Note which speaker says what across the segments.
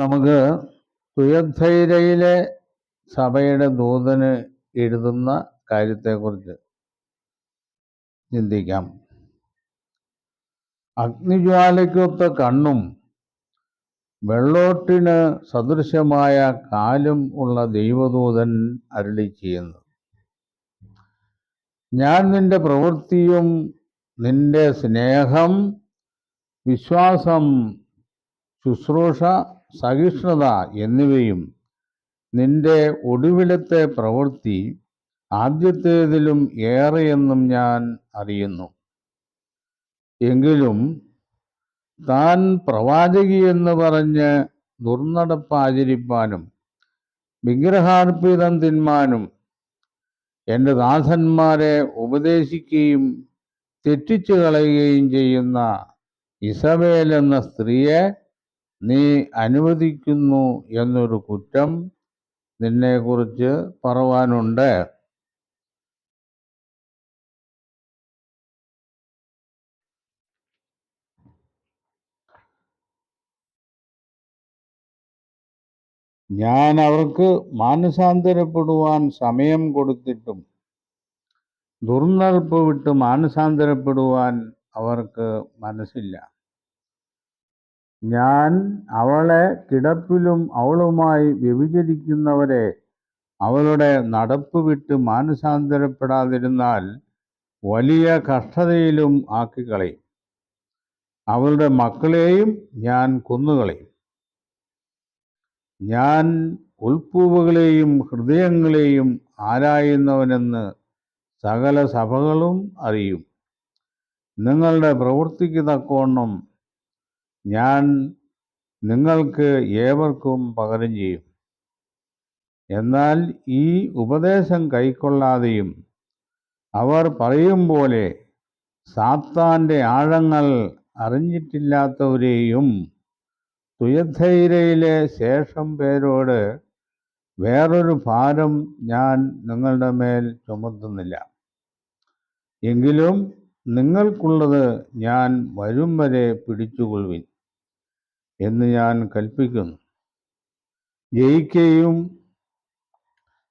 Speaker 1: നമുക്ക് തുയധൈരയിലെ സഭയുടെ ദൂതന് എഴുതുന്ന കാര്യത്തെക്കുറിച്ച് ചിന്തിക്കാം. അഗ്നിജ്വാലയ്ക്കൊത്ത കണ്ണും വെള്ളോട്ടിന് സദൃശമായ കാലും ഉള്ള ദൈവദൂതൻ അരുളി ചെയ്യുന്നു. ഞാൻ നിന്റെ പ്രവൃത്തിയും നിന്റെ സ്നേഹം വിശ്വാസം ശുശ്രൂഷ സഹിഷ്ണുത എന്നിവയും നിന്റെ ഒടുവിലത്തെ പ്രവൃത്തി ആദ്യത്തേതിലും ഏറെയെന്നും ഞാൻ അറിയുന്നു. എങ്കിലും താൻ പ്രവാചകിയെന്ന് പറഞ്ഞ് ദുർനടപ്പ് ആചരിപ്പാനും വിഗ്രഹാർപ്പിതം തിന്മാനും എന്റെ ദാസന്മാരെ ഉപദേശിക്കുകയും തെറ്റിച്ചു കളയുകയും ചെയ്യുന്ന ഇസബേൽ എന്ന സ്ത്രീയെ നീ അനുവദിക്കുന്നു എന്നൊരു കുറ്റം നിന്നെക്കുറിച്ച് പറവാനുണ്ട്. ഞാൻ അവർക്ക് മാനസാന്തരപ്പെടുവാൻ സമയം കൊടുത്തിട്ടും ദുർനടപ്പ് വിട്ട് മാനസാന്തരപ്പെടുവാൻ അവർക്ക് മനസ്സില്ല. ഞാൻ അവളെ കിടപ്പിലും അവളുമായി വ്യഭിചരിക്കുന്നവരെ അവളുടെ നടപ്പ് വിട്ട് മാനസാന്തരപ്പെടാതിരുന്നാൽ വലിയ കഷ്ടതയിലും ആക്കിക്കളയും. അവളുടെ മക്കളെയും ഞാൻ കൊന്നുകളയും. ഞാൻ ഉൾപ്പൂവുകളെയും ഹൃദയങ്ങളെയും ആരായുന്നവനെന്ന് സകല സഭകളും അറിയും. നിങ്ങളുടെ പ്രവൃത്തിക്ക് തക്കവണ്ണം ഞാൻ നിങ്ങൾക്ക് ഏവർക്കും പകരം ചെയ്യും. എന്നാൽ ഈ ഉപദേശം കൈക്കൊള്ളാതെയും അവർ പറയും പോലെ സാത്താന്റെ ആഴങ്ങൾ അറിഞ്ഞിട്ടില്ലാത്തവരെയും തുയധൈരയിലെ ശേഷം പേരോട് വേറൊരു ഭാരം ഞാൻ നിങ്ങളുടെ മേൽ ചുമത്തുന്നില്ല. എങ്കിലും നിങ്ങൾക്കുള്ളത് ഞാൻ വരും വരെ പിടിച്ചുകൊള്ളുവിൻ. എന്ന് ഞാൻ കൽപ്പിക്കുന്നു. ജയിക്കുകയും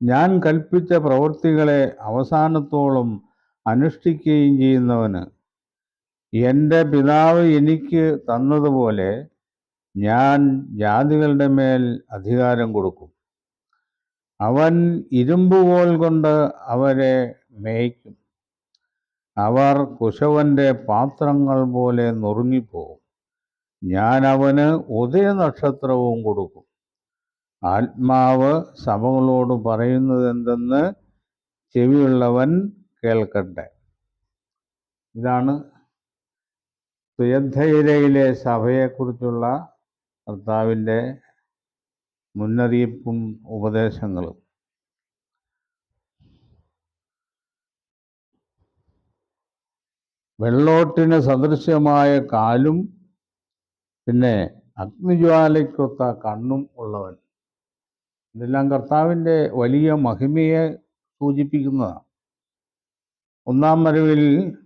Speaker 1: ഞാൻ കൽപ്പിച്ച പ്രവൃത്തികളെ അവസാനത്തോളം അനുഷ്ഠിക്കുകയും ചെയ്യുന്നവന് എന്റെ പിതാവ് എനിക്ക് തന്നതുപോലെ ഞാൻ ജാതികളുടെ മേൽ അധികാരം കൊടുക്കും. അവൻ ഇരുമ്പുകോൽ കൊണ്ട് അവരെ മേയ്ക്കും. അവർ കുശവന്റെ പാത്രങ്ങൾ പോലെ നുറുങ്ങിപ്പോകും ഞാൻ അവന് ഉദയ നക്ഷത്രവും കൊടുക്കും. ആത്മാവ് സഭകളോട് പറയുന്നത് എന്തെന്ന് ചെവിയുള്ളവൻ കേൾക്കട്ടെ. ഇതാണ് തുയധൈരയിലെ സഭയെക്കുറിച്ചുള്ള കർത്താവിന്റെ മുന്നറിയിപ്പും ഉപദേശങ്ങളും. വെള്ളോട്ടിന് സദൃശ്യമായ കാലും പിന്നെ അഗ്നിജ്വാലയ്ക്കൊത്ത കണ്ണും ഉള്ളവൻ. ഇതെല്ലാം കർത്താവിന്റെ വലിയ മഹിമയെ സൂചിപ്പിക്കുന്നതാണ്. ഒന്നാം വരവിൽ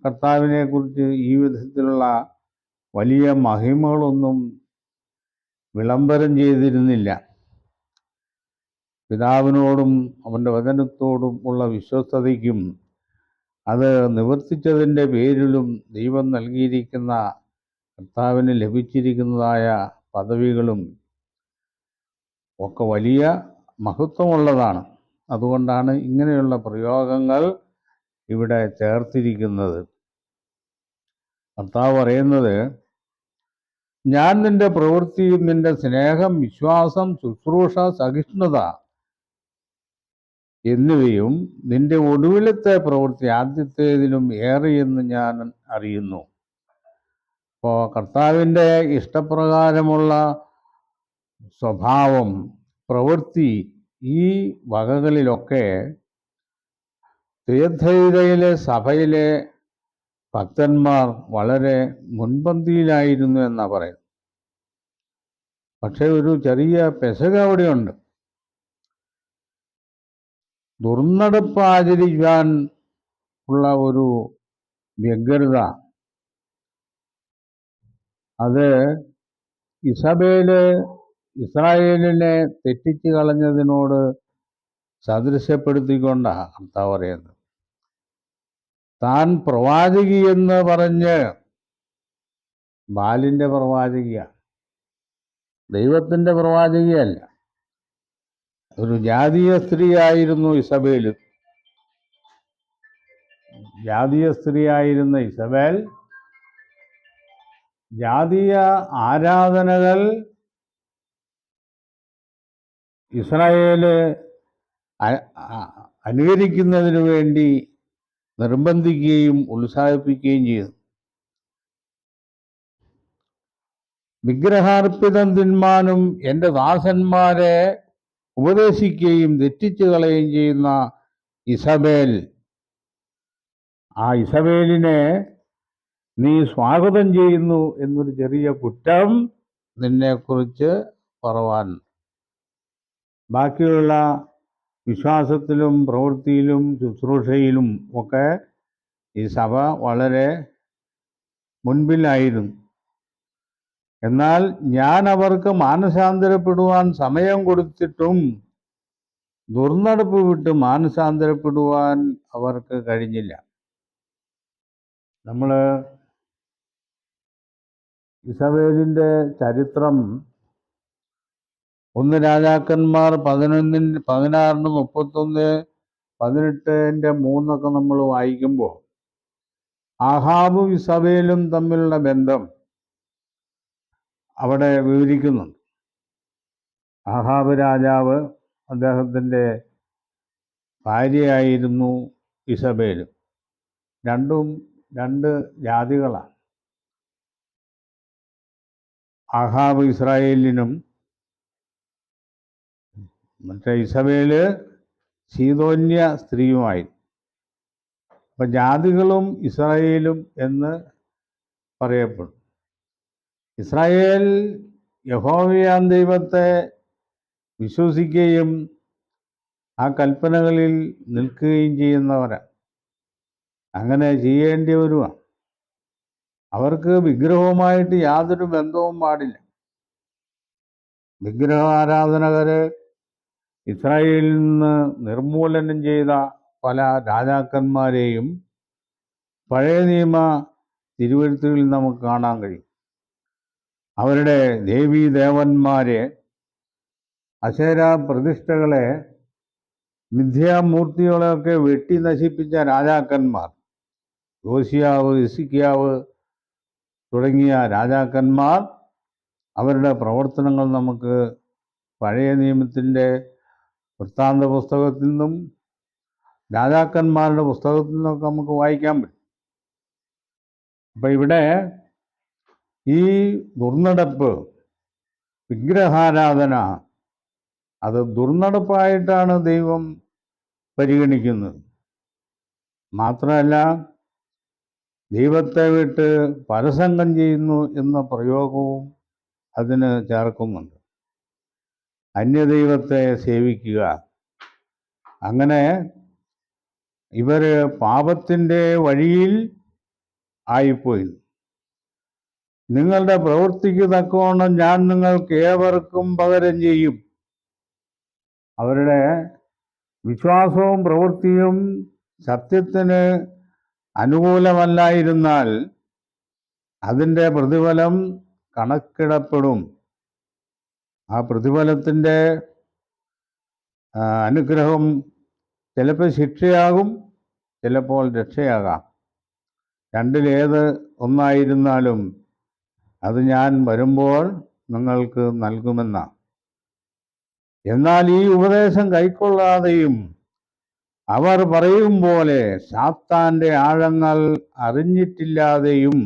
Speaker 1: കർത്താവിനെ കുറിച്ച് ഈ വിധത്തിലുള്ള വലിയ മഹിമകളൊന്നും വിളംബരം ചെയ്തിരുന്നില്ല. പിതാവിനോടും അവന്റെ വചനത്തോടും ഉള്ള വിശ്വസ്തതയ്ക്കും അത് നിവർത്തിച്ചതിന്റെ പേരിലും ദൈവം നൽകിയിരിക്കുന്ന കർത്താവിന് ലഭിച്ചിരിക്കുന്നതായ പദവികളും ഒക്കെ വലിയ മഹത്വമുള്ളതാണ്. അതുകൊണ്ടാണ് ഇങ്ങനെയുള്ള പ്രയോഗങ്ങൾ ഇവിടെ ചേർത്തിരിക്കുന്നത്. കർത്താവ് പറയുന്നത് ഞാൻ നിന്റെ പ്രവൃത്തിയും നിന്റെ സ്നേഹം വിശ്വാസം ശുശ്രൂഷ സഹിഷ്ണുത എന്നിവയും നിന്റെ ഒടുവിലത്തെ പ്രവൃത്തി ആദ്യത്തേതിലും ഏറെയെന്ന് ഞാൻ അറിയുന്നു. അപ്പോൾ കർത്താവിന്റെ ഇഷ്ടപ്രകാരമുള്ള സ്വഭാവം പ്രവൃത്തി ഈ വകകളിലൊക്കെ തീർത്ഥയിലെ സഭയിലെ ഭക്തന്മാർ വളരെ മുൻപന്തിയിലായിരുന്നു എന്നാണ് പറയുന്നത്. പക്ഷേ ഒരു ചെറിയ പെസക അവിടെയുണ്ട്. ദുർനടപ്പ് ആചരിക്കാൻ ഉള്ള ഒരു വ്യഗ്രത അത് ഇസബേൽ ഇസ്രായേലിനെ തെറ്റിച്ച് കളഞ്ഞതിനോട് സദൃശ്യപ്പെടുത്തിക്കൊണ്ടാണ് കർത്താവ് പറയുന്നത്. താൻ പ്രവാചകി എന്ന് പറഞ്ഞ് ബാലിന്റെ പ്രവാചകിയാണ്. ദൈവത്തിന്റെ പ്രവാചകിയല്ല. ഒരു ജാതീയ സ്ത്രീയായിരുന്നു ഇസബേൽ ജാതീയ സ്ത്രീയായിരുന്ന ഇസബേൽ ജാതീയ ആരാധനകൾ ഇസ്രായേൽ അനുകരിക്കുന്നതിന് വേണ്ടി നിർബന്ധിക്കുകയും ഉത്സാഹിപ്പിക്കുകയും ചെയ്തു വിഗ്രഹാർപ്പിതം തിന്മാനും എന്റെ ദാസന്മാരെ ഉപദേശിക്കുകയും തെറ്റിച്ചു കളയുകയും ചെയ്യുന്ന ഇസബേൽ. ആ ഇസബേലിനെ നീ സ്വാഗതം ചെയ്യുന്നു എന്നൊരു ചെറിയ കുറ്റം നിന്നെക്കുറിച്ച് പറവാൻ. ബാക്കിയുള്ള വിശ്വാസത്തിലും പ്രവൃത്തിയിലും ശുശ്രൂഷയിലും ഒക്കെ ഈ സഭ വളരെ മുൻപിലായിരുന്നു. എന്നാൽ ഞാൻ അവർക്ക് മാനസാന്തരപ്പെടുവാൻ സമയം കൊടുത്തിട്ടും ദുർനടപ്പ് വിട്ട് മാനസാന്തരപ്പെടുവാൻ അവർക്ക് കഴിഞ്ഞില്ല. നമ്മൾ ഇസബേലിന്റെ ചരിത്രം ഒന്ന് രാജാക്കന്മാർ പതിനൊന്നിന് പതിനാറിന് മുപ്പത്തൊന്ന് പതിനെട്ടിന്റെ മൂന്നൊക്കെ നമ്മൾ വായിക്കുമ്പോൾ ആഹാബും ഇസബേലും തമ്മിലുള്ള ബന്ധം അവിടെ വിവരിക്കുന്നുണ്ട്. ആഹാബ് രാജാവ് അദ്ദേഹത്തിന്റെ ഭാര്യയായിരുന്നു ഇസബേലും. രണ്ടും രണ്ട് ജാതികളാണ്. ആഹാബ് ഇസ്രായേലിനും മറ്റേ ഇസബേൽ ശീതോന്യ സ്ത്രീയുമായി. അപ്പൊ ജാതികളും ഇസ്രായേലും എന്ന് പറയപ്പെടും. ഇസ്രായേൽ യഹോവയാൻ ദൈവത്തെ വിശ്വസിക്കുകയും ആ കൽപ്പനകളിൽ നിൽക്കുകയും ചെയ്യുന്നവരാണ് അങ്ങനെ ചെയ്യേണ്ടിയവരുമാണ് അവർക്ക് വിഗ്രഹവുമായിട്ട് യാതൊരു ബന്ധവും പാടില്ല. വിഗ്രഹ ആരാധനകരെ ഇസ്രായേലിൽ നിന്ന് നിർമൂലനം ചെയ്ത പല രാജാക്കന്മാരെയും പഴയ നിയമ തിരുവഴുത്തുകളിൽ നമുക്ക് കാണാൻ കഴിയും. അവരുടെ ദേവീ ദേവന്മാരെ അശേര പ്രതിഷ്ഠകളെ മിഥ്യാമൂർത്തികളെയൊക്കെ വെട്ടി നശിപ്പിച്ച രാജാക്കന്മാർ യോശിയാവ് ഇസിക്കിയാവ് തുടങ്ങിയ രാജാക്കന്മാർ അവരുടെ പ്രവർത്തനങ്ങൾ നമുക്ക് പഴയ നിയമത്തിന്റെ വൃത്താന്ത പുസ്തകത്തിൽ നിന്നും രാജാക്കന്മാരുടെ പുസ്തകത്തിൽ നിന്നൊക്കെ നമുക്ക് വായിക്കാൻ പറ്റും. അപ്പം ഇവിടെ ഈ ദുർനടപ്പ് വിഗ്രഹാരാധന അത് ദുർനടപ്പായിട്ടാണ് ദൈവം പരിഗണിക്കുന്നത്. മാത്രമല്ല ദൈവത്തെ വിട്ട് പരസംഗം ചെയ്യുന്നു എന്ന പ്രയോഗവും അതിന് ചേർക്കുന്നുണ്ട്. അന്യദൈവത്തെ സേവിക്കുക. അങ്ങനെ ഇവർ പാപത്തിന്റെ വഴിയിൽ ആയിപ്പോയി. നിങ്ങളുടെ പ്രവൃത്തിക്ക് തക്കവണ്ണം ഞാൻ നിങ്ങൾക്ക് ഏവർക്കും പകരം ചെയ്യും. അവരുടെ വിശ്വാസവും പ്രവൃത്തിയും സത്യത്തിന് അനുകൂലമല്ലായിരുന്നാൽ അതിന്റെ പ്രതിഫലം കണക്കിടപ്പെടും. ആ പ്രതിഫലത്തിന്റെ അനുഗ്രഹം ചിലപ്പോൾ ശിക്ഷയാകും ചിലപ്പോൾ രക്ഷയാകാം. രണ്ടിലേത് ഒന്നായിരുന്നാലും അത് ഞാൻ വരുമ്പോൾ നിങ്ങൾക്ക് നൽകുമെന്ന എന്നാൽ ഈ ഉപദേശം കൈക്കൊള്ളാതെയും അവർ പറയും പോലെ സാത്താന്റെ ആഴങ്ങൾ അറിഞ്ഞിട്ടില്ലാതെയും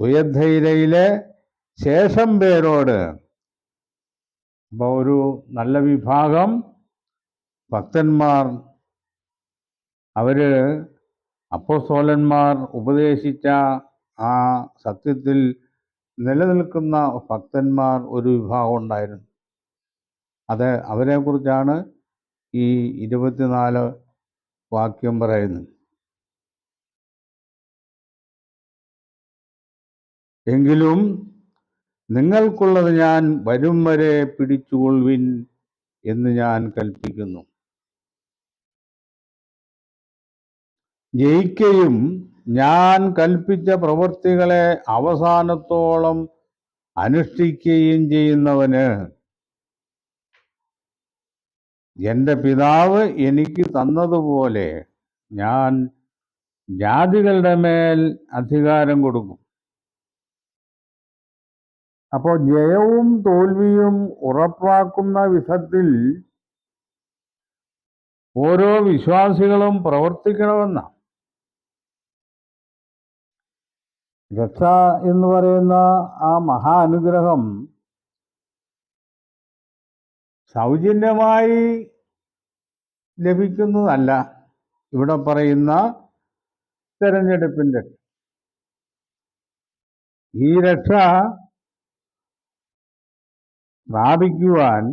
Speaker 1: തുയധൈരയിലെ ശേഷം പേരോട് ഒരു നല്ല വിഭാഗം ഭക്തന്മാർ അവർ അപ്പോസ്തോലന്മാർ ഉപദേശിച്ച ആ സത്യത്തിൽ നിലനിൽക്കുന്ന ഭക്തന്മാർ ഒരു വിഭാഗം ഉണ്ടായിരുന്നു. അത് അവരെക്കുറിച്ചാണ് ഈ ഇരുപത്തിനാല് വാക്യം പറയുന്നു. എങ്കിലും നിങ്ങൾക്കുള്ളത് ഞാൻ വരും വരെ പിടിച്ചുകൊള്ളുവിൻ എന്ന് ഞാൻ കൽപ്പിക്കുന്നു. ജയിക്കുകയും ഞാൻ കൽപ്പിച്ച പ്രവൃത്തികളെ അവസാനത്തോളം അനുഷ്ഠിക്കുകയും ചെയ്യുന്നവന് എന്റെ പിതാവ് എനിക്ക് തന്നതുപോലെ ഞാൻ ജാതികളുടെ മേൽ അധികാരം കൊടുക്കും. അപ്പോൾ ജയവും തോൽവിയും ഉറപ്പാക്കുന്ന വിധത്തിൽ ഓരോ വിശ്വാസികളും പ്രവർത്തിക്കണമെന്ന രക്ഷ എന്ന് പറയുന്ന ആ മഹാ അനുഗ്രഹം സൗജന്യമായി ലഭിക്കുന്നതല്ല. ഇവിടെ പറയുന്ന തെരഞ്ഞെടുപ്പിന്റെ ഈ രക്ഷ പ്രാപിക്കുവാൻ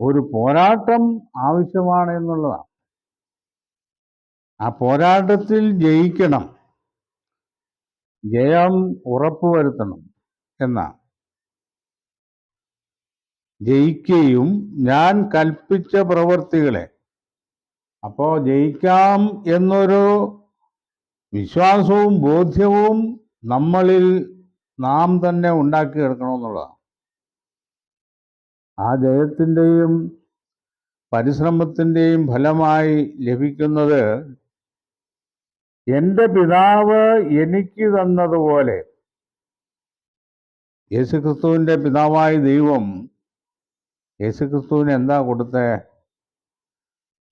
Speaker 1: ഒരു പോരാട്ടം ആവശ്യമാണ് എന്നുള്ളതാണ്. ആ പോരാട്ടത്തിൽ ജയിക്കണം. ജയം ഉറപ്പുവരുത്തണം എന്നാണ്. ജയിക്കുകയും ഞാൻ കൽപ്പിച്ച പ്രവൃത്തികളെ. അപ്പോൾ ജയിക്കാം എന്നൊരു വിശ്വാസവും ബോധ്യവും നമ്മളിൽ നാം തന്നെ ഉണ്ടാക്കിയെടുക്കണമെന്നുള്ളതാണ്. ആ ജയത്തിന്റെയും പരിശ്രമത്തിന്റെയും ഫലമായി ലഭിക്കുന്നത് എന്റെ പിതാവ് എനിക്ക് തന്നതുപോലെ. യേശുക്രിസ്തുവിന്റെ പിതാവായ ദൈവം യേശുക്രിസ്തുവിന് എന്താ കൊടുത്തേ?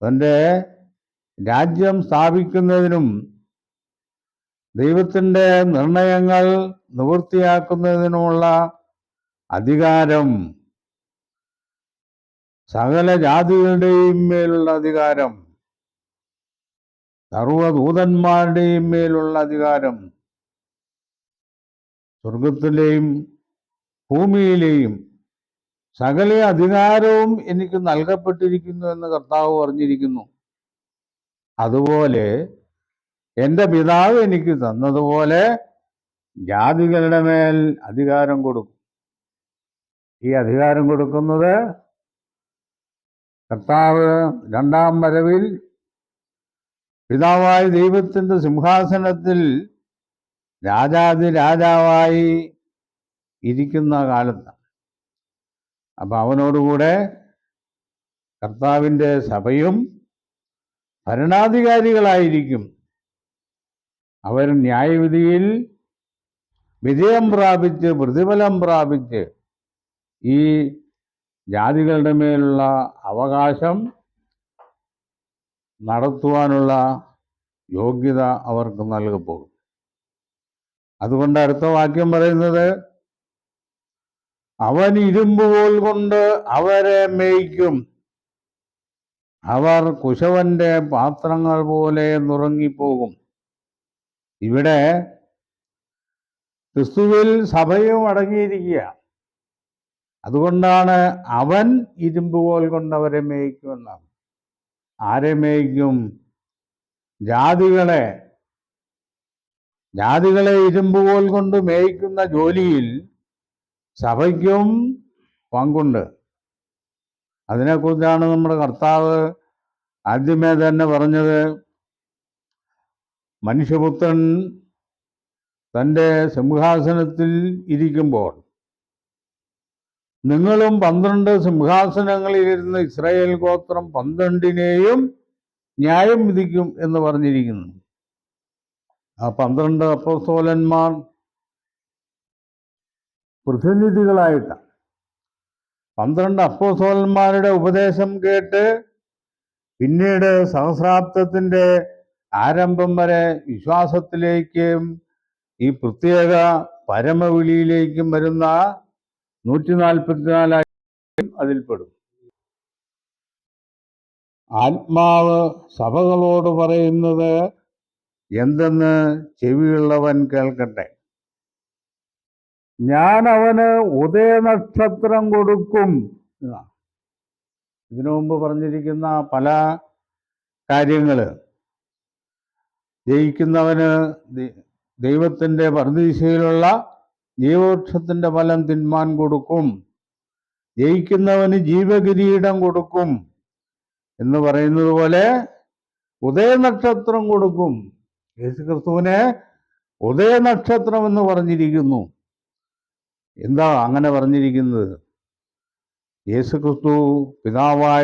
Speaker 1: തന്റെ രാജ്യം സ്ഥാപിക്കുന്നതിനും ദൈവത്തിന്റെ നിർണയങ്ങൾ നിവൃത്തിയാക്കുന്നതിനുമുള്ള അധികാരം സകല ജാതികളുടെയും മേലുള്ള അധികാരം സർവദൂതന്മാരുടെയും മേലുള്ള അധികാരം സ്വർഗത്തിലെയും ഭൂമിയിലെയും സകല അധികാരവും എനിക്ക് നൽകപ്പെട്ടിരിക്കുന്നു എന്ന് കർത്താവ് പറഞ്ഞിരിക്കുന്നു. അതുപോലെ എന്റെ പിതാവ് എനിക്ക് തന്നതുപോലെ ജാതികളുടെ മേൽ അധികാരം കൊടുക്കും. ഈ അധികാരം കൊടുക്കുന്നത് കർത്താവ് രണ്ടാം വരവിൽ പിതാവായ ദൈവത്തിന്റെ സിംഹാസനത്തിൽ രാജാതി രാജാവായി ഇരിക്കുന്ന കാലത്ത് അപ്പം അവനോടുകൂടെ കർത്താവിന്റെ സഭയും ഭരണാധികാരികളായിരിക്കും. അവർ ന്യായവിധിയിൽ വിജയം പ്രാപിച്ച് പ്രതിഫലം പ്രാപിച്ച് ഈ ജാതികളുടെ മേലുള്ള അവകാശം നടത്തുവാനുള്ള യോഗ്യത അവർക്ക് നൽകപ്പോകും അതുകൊണ്ട് അടുത്ത വാക്യം പറയുന്നത് അവൻ ഇരുമ്പുകോൽ കൊണ്ട് അവരെ മേയ്ക്കും. അവർ കുശവന്റെ പാത്രങ്ങൾ പോലെ നുറങ്ങിപ്പോകും. ഇവിടെ ക്രിസ്തുവിൽ സഭയും അടങ്ങിയിരിക്കുക. അതുകൊണ്ടാണ് അവൻ ഇരുമ്പുകോൽ കൊണ്ട് അവരെ മേയ്ക്കുമെന്നാണ്. ആരെ മേയ്ക്കും? ജാതികളെ. ജാതികളെ ഇരുമ്പുകോൽ കൊണ്ട് മേയ്ക്കുന്ന ജോലിയിൽ സഭയ്ക്കും പങ്കുണ്ട്. അതിനെക്കുറിച്ചാണ് നമ്മുടെ കർത്താവ് ആദ്യമേ തന്നെ പറഞ്ഞത്. മനുഷ്യപുത്രൻ തന്റെ സിംഹാസനത്തിൽ ഇരിക്കുമ്പോൾ നിങ്ങളും പന്ത്രണ്ട് സിംഹാസനങ്ങളിലിരുന്ന് ഇസ്രായേൽ ഗോത്രം പന്ത്രണ്ടിനെയും ന്യായം വിധിക്കും എന്ന് പറഞ്ഞിരിക്കുന്നു. ആ പന്ത്രണ്ട് അപ്പോസ്തോലന്മാർ പ്രതിനിധികളായിട്ടാണ് പന്ത്രണ്ട് അപ്പോസോലന്മാരുടെ ഉപദേശം കേട്ട് പിന്നീട് സഹസ്രാബ്ദത്തിന്റെ ആരംഭം വരെ വിശ്വാസത്തിലേക്കും ഈ പ്രത്യേക പരമവിളിയിലേക്കും വരുന്ന നൂറ്റി നാൽപ്പത്തിനാലായിരം അതിൽപ്പെടും. ആത്മാവ് സഭകളോട് പറയുന്നത് എന്തെന്ന് ചെവിയുള്ളവൻ കേൾക്കട്ടെ. ഞാൻ അവന് ഉദയനക്ഷത്രം കൊടുക്കും. എന്നാണ് ഇതിനു മുമ്പ് പറഞ്ഞിരിക്കുന്ന പല കാര്യങ്ങൾ ജയിക്കുന്നവന് ദൈവത്തിന്റെ പ്രതീക്ഷയിലുള്ള ജീവവൃക്ഷത്തിന്റെ ഫലം തിന്മാൻ കൊടുക്കും. ജയിക്കുന്നവന് ജീവകിരീടം കൊടുക്കും. എന്ന് പറയുന്നത് പോലെ ഉദയനക്ഷത്രം കൊടുക്കും. യേശുക്രിസ്തുവിനെ ഉദയനക്ഷത്രം എന്ന് പറഞ്ഞിരിക്കുന്നു. എന്താ അങ്ങനെ പറഞ്ഞിരിക്കുന്നത്? യേശുക്രിസ്തു പിതാവായ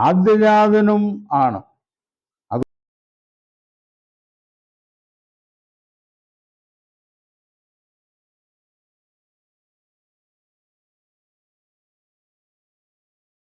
Speaker 1: ആദ്യജാതനും ആണ്.